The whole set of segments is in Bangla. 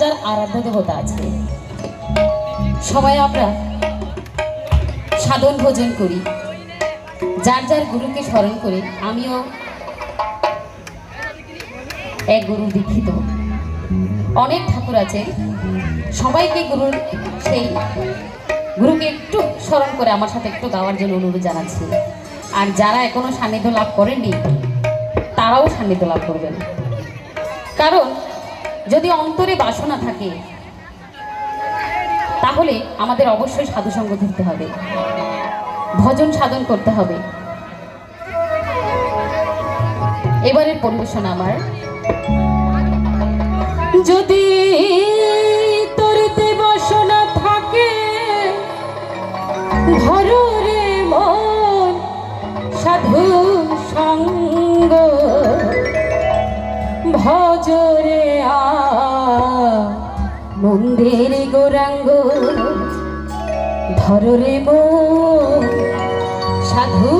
যার আরাধ্য দেবতা আছে সবাই আমরা সাধন ভোজন করি। যার যার গুরুকে স্মরণ করে, আমিও এক গুরু দীক্ষিত। অনেক ঠাকুর আছে সবাইকে গুরুর সেই গুরুকে একটু স্মরণ করে আমার সাথে একটু গাওয়ার জন্য অনুরোধ জানাচ্ছি। আর যারা এখনও সান্নিধ্য লাভ করেননি, তারাও সান্নিধ্য লাভ করবেন। কারণ যদি অন্তরে বাসনা থাকে, তাহলে আমাদের অবশ্যই সাধুসঙ্গ ধরতে হবে। ভজন সাধন করতে হবে। এবারের পরিবেশন আমার। যদি তোরতে বাসনা থাকে, ধরো মন্দির গোরাঙ্গ ধরো মন সাধু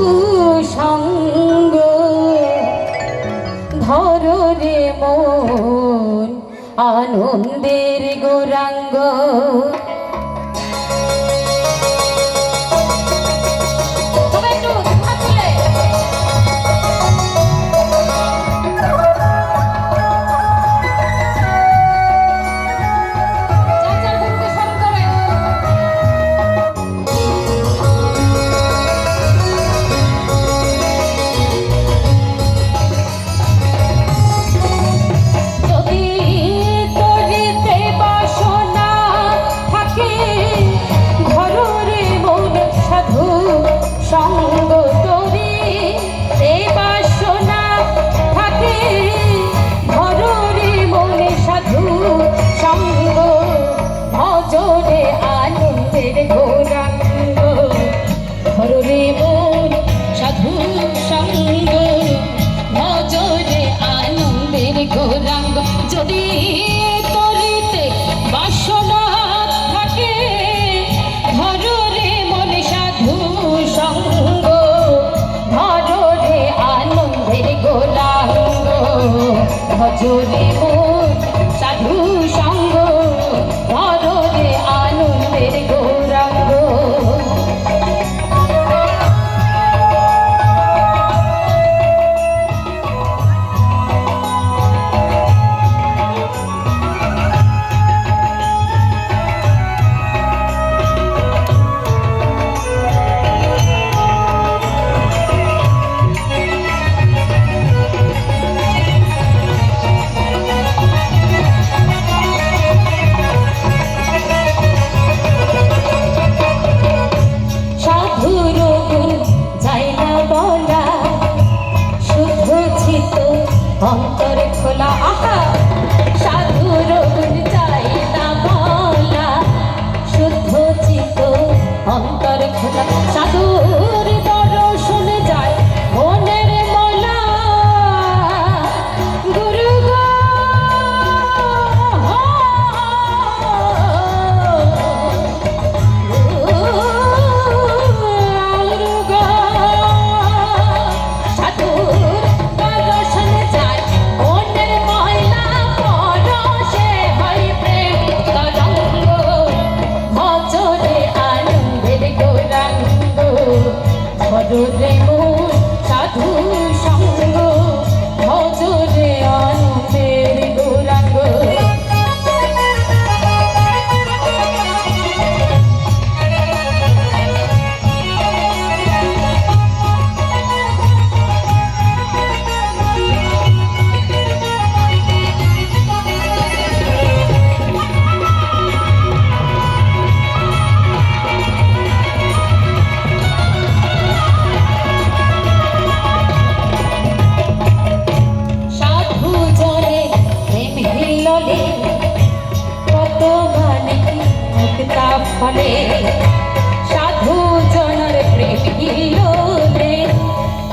সঙ্গ। ধরো মন আনন্দের গোরাঙ্গ ভজরে সাধু সঙ্গ মুক্তা সাধু জনের প্রেম হিললে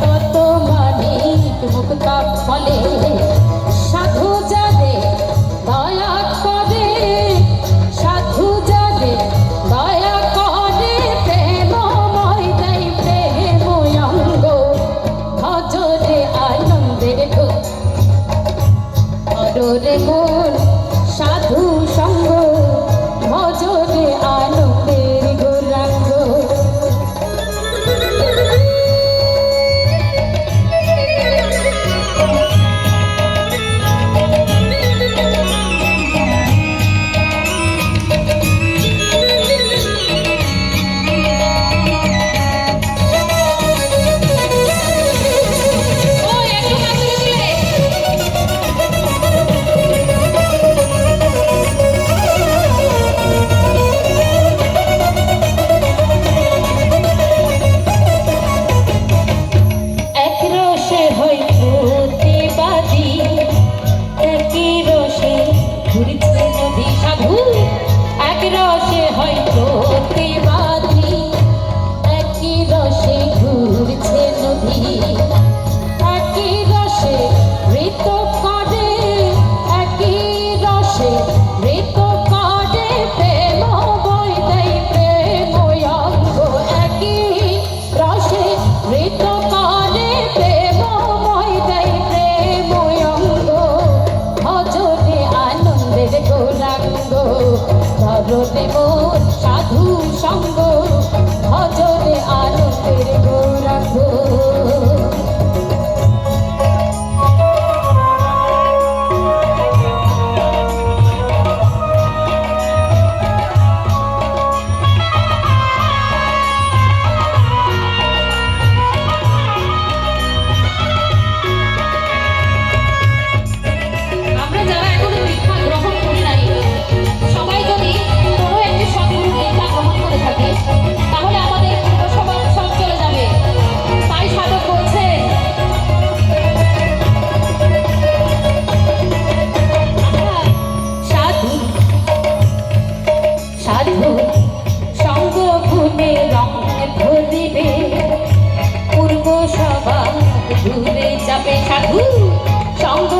কত মানে মুক্তা ফলে দয়া করে, সাধু যাদে দয়া করে, প্রেমময় দেয় প্রেম অঙ্গ ভজরে আনন্দের সাধু সঙ্গ সাধু সঙ্গ। বাবা ঘুরে চাপে সাধু সঙ্গ